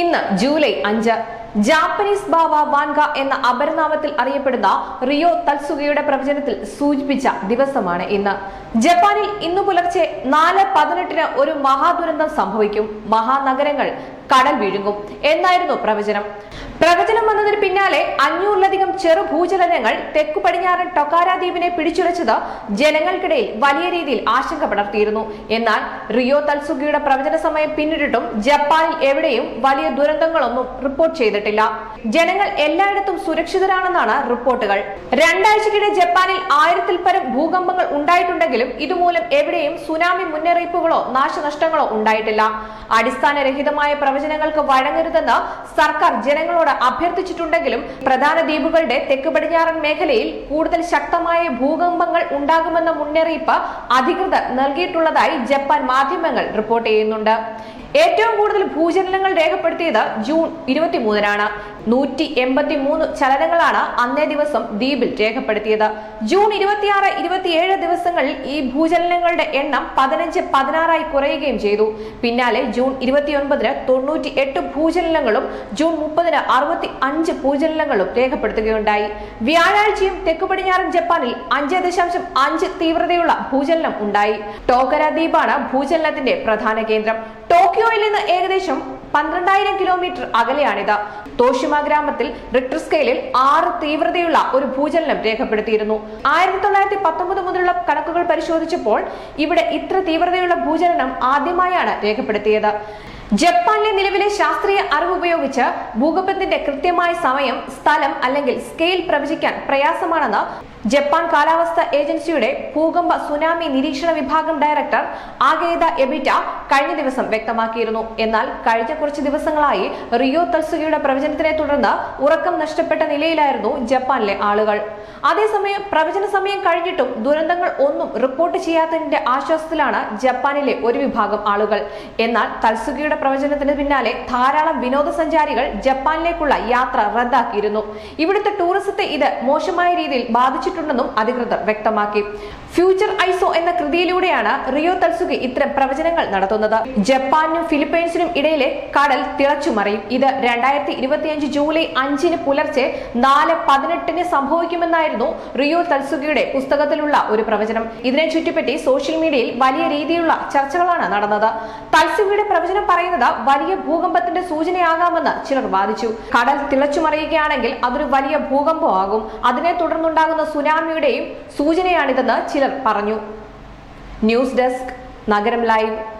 ഇന്ന് ജൂലൈ അഞ്ച് ജാപ്പനീസ് ബാവ വാൻഗ എന്ന അപരനാമത്തിൽ അറിയപ്പെടുന്ന റിയോ തത്സുഗയുടെ പ്രവചനത്തിൽ സൂചിപ്പിച്ച ദിവസമാണ് ഇന്ന്. ജപ്പാനിൽ ഇന്നു പുലർച്ചെ നാല് പതിനെട്ടിന് ഒരു മഹാദുരന്തം സംഭവിക്കും. മഹാനഗരങ്ങൾ കടൽ വിഴുങ്ങും. എന്നായിരുന്നു പ്രവചനം. പ്രവചനം വന്നതിന് പിന്നാലെ അഞ്ഞൂറിലധികം ചെറു ഭൂചലനങ്ങൾ തെക്കു പടിഞ്ഞാറൻ ടൊക്കാര ദ്വീപിനെ പിടിച്ചുലച്ചത് ജനങ്ങൾക്കിടയിൽ വലിയ രീതിയിൽ ആശങ്ക പടർത്തിയിരുന്നു. എന്നാൽ റിയോ തൽസുഗിയുടെ പ്രവചന സമയം പിന്നിട്ടിട്ടും ജപ്പാനിൽ എവിടെയും വലിയ ദുരന്തങ്ങളൊന്നും റിപ്പോർട്ട് ചെയ്തിട്ടില്ല. ജനങ്ങൾ എല്ലായിടത്തും സുരക്ഷിതരാണെന്നാണ് റിപ്പോർട്ടുകൾ. രണ്ടാഴ്ചക്കിടെ ജപ്പാനിൽ ആയിരത്തിൽ പരം ഭൂകമ്പങ്ങൾ ഉണ്ടായിട്ടുണ്ടെങ്കിലും ഇതുമൂലം എവിടെയും സുനാമി മുന്നറിയിപ്പുകളോ നാശനഷ്ടങ്ങളോ ഉണ്ടായിട്ടില്ല. അടിസ്ഥാനരഹിതമായ പ്രവചനങ്ങൾക്ക് വഴങ്ങരുതെന്ന് സർക്കാർ ജനങ്ങളോട് അഭ്യർത്ഥിച്ചിട്ടുണ്ടെങ്കിലും പ്രധാന ദ്വീപുകളുടെ തെക്ക് പടിഞ്ഞാറൻ മേഖലയിൽ കൂടുതൽ ശക്തമായ ഭൂകമ്പങ്ങൾ ഉണ്ടാകുമെന്ന മുന്നറിയിപ്പ് അധികൃതർ നൽകിയിട്ടുള്ളതായി ജപ്പാൻ മാധ്യമങ്ങൾ റിപ്പോർട്ട് ചെയ്യുന്നുണ്ട്. ഏറ്റവും കൂടുതൽ ഭൂചലനങ്ങൾ രേഖപ്പെടുത്തിയത് ജൂൺ ഇരുപത്തിമൂന്നിനാണ്. നൂറ്റി എൺപത്തി മൂന്ന് ചലനങ്ങളാണ് അന്നേ ദിവസം ദ്വീപിൽ രേഖപ്പെടുത്തിയത്. ജൂൺ ഇരുപത്തിയാറ് ഇരുപത്തിയേഴ് ദിവസങ്ങളിൽ ഈ ഭൂചലനങ്ങളുടെ എണ്ണം പതിനഞ്ച് പതിനാറായി കുറയുകയും ചെയ്തു. പിന്നാലെ ജൂൺ ഇരുപത്തിയൊൻപതിന് തൊണ്ണൂറ്റി എട്ട് ഭൂചലനങ്ങളും ജൂൺ മുപ്പതിന് അറുപത്തി അഞ്ച് ഭൂചലനങ്ങളും രേഖപ്പെടുത്തുകയുണ്ടായി. വ്യാഴാഴ്ചയും തെക്കു പടിഞ്ഞാറൻ ജപ്പാനിൽ അഞ്ച് ദശാംശം അഞ്ച് തീവ്രതയുള്ള ഭൂചലനം ഉണ്ടായി. ടോക്കര ദ്വീപാണ് ഭൂചലനത്തിന്റെ പ്രധാന കേന്ദ്രം. ടോക്കിയോയിൽ നിന്ന് ഏകദേശം പന്ത്രണ്ടായിരം കിലോമീറ്റർ അകലെയാണിത്. തോഷിമ ഗ്രാമത്തിൽ റിക്ടർ സ്കെയിലിൽ ആറ് തീവ്രതയുള്ള ഒരു ഭൂചലനം രേഖപ്പെടുത്തിയിരുന്നു. ആയിരത്തി തൊള്ളായിരത്തി പത്തൊമ്പത് മുതലുള്ള കണക്കുകൾ പരിശോധിച്ചപ്പോൾ ഇവിടെ ഇത്ര തീവ്രതയുള്ള ഭൂചലനം ആദ്യമായാണ് രേഖപ്പെടുത്തിയത്. ജപ്പാനിലെ നിലവിലെ ശാസ്ത്രീയ അറിവ് ഉപയോഗിച്ച് ഭൂകമ്പത്തിന്റെ കൃത്യമായ സമയം സ്ഥലം അല്ലെങ്കിൽ സ്കെയിൽ പ്രവചിക്കാൻ പ്രയാസമാണെന്ന് ജപ്പാൻ കാലാവസ്ഥ ഏജൻസിയുടെ ഭൂകമ്പ സുനാമി നിരീക്ഷണ വിഭാഗം ഡയറക്ടർ ആഗേദ എബിറ്റ കഴിഞ്ഞ ദിവസം വ്യക്തമാക്കിയിരുന്നു. എന്നാൽ കഴിഞ്ഞ കുറച്ച് ദിവസങ്ങളായി റിയോ തൽസുകയുടെ പ്രവചനത്തിനെ തുടർന്ന് ഉറക്കം നഷ്ടപ്പെട്ട നിലയിലായിരുന്നു ജപ്പാനിലെ ആളുകൾ. അതേസമയം പ്രവചന സമയം കഴിഞ്ഞിട്ടും ദുരന്തങ്ങൾ ഒന്നും റിപ്പോർട്ട് ചെയ്യാത്തതിന്റെ ആശ്വാസത്തിലാണ് ജപ്പാനിലെ ഒരു വിഭാഗം ആളുകൾ. എന്നാൽ തൽസുകയുടെ പ്രവചനത്തിന് പിന്നാലെ ധാരാളം വിനോദസഞ്ചാരികൾ ജപ്പാനിലേക്കുള്ള യാത്ര റദ്ദാക്കിയിരുന്നു. ഇവിടുത്തെ ടൂറിസത്തെ ഇത് മോശമായ രീതിയിൽ ബാധിച്ചിട്ടുണ്ടെന്നും അധികൃതർ വ്യക്തമാക്കി. ഫ്യൂച്ചർ ഐസോ എന്ന കൃതിയിലൂടെയാണ് റിയോ തൽസുഗി ഇത്തരം പ്രവചനങ്ങൾ നടത്തുന്നത്. ജപ്പാനും ഫിലിപ്പൈൻസിനും ഇടയിലെ കടൽ തിളച്ചുമറിയും. ഇത് രണ്ടായിരത്തി ഇരുപത്തിയഞ്ച് ജൂലൈ അഞ്ചിന് പുലർച്ചെ നാല് പതിനെട്ടിന് സംഭവിക്കുമെന്നായിരുന്നു റിയോ തൽസുഗിയുടെ പുസ്തകത്തിലുള്ള ഒരു പ്രവചനം. ഇതിനെ ചുറ്റിപ്പറ്റി സോഷ്യൽ മീഡിയയിൽ വലിയ രീതിയിലുള്ള ചർച്ചകളാണ് നടന്നത്. തൽസുഗിയുടെ പ്രവചനം പറയുന്നത് വലിയ ഭൂകമ്പത്തിന്റെ സൂചനയാകാമെന്ന് ചിലർ വാദിച്ചു. കടൽ തിളച്ചുമറിയുകയാണെങ്കിൽ അതൊരു വലിയ ഭൂകമ്പമാകും. അതിനെ തുടർന്നുണ്ടാകുന്ന സുനാമിയുടെയും സൂചനയാണിതെന്ന് ചിലർ പറഞ്ഞു. ന്യൂസ് ഡെസ്ക് നഗരം ലൈവ്.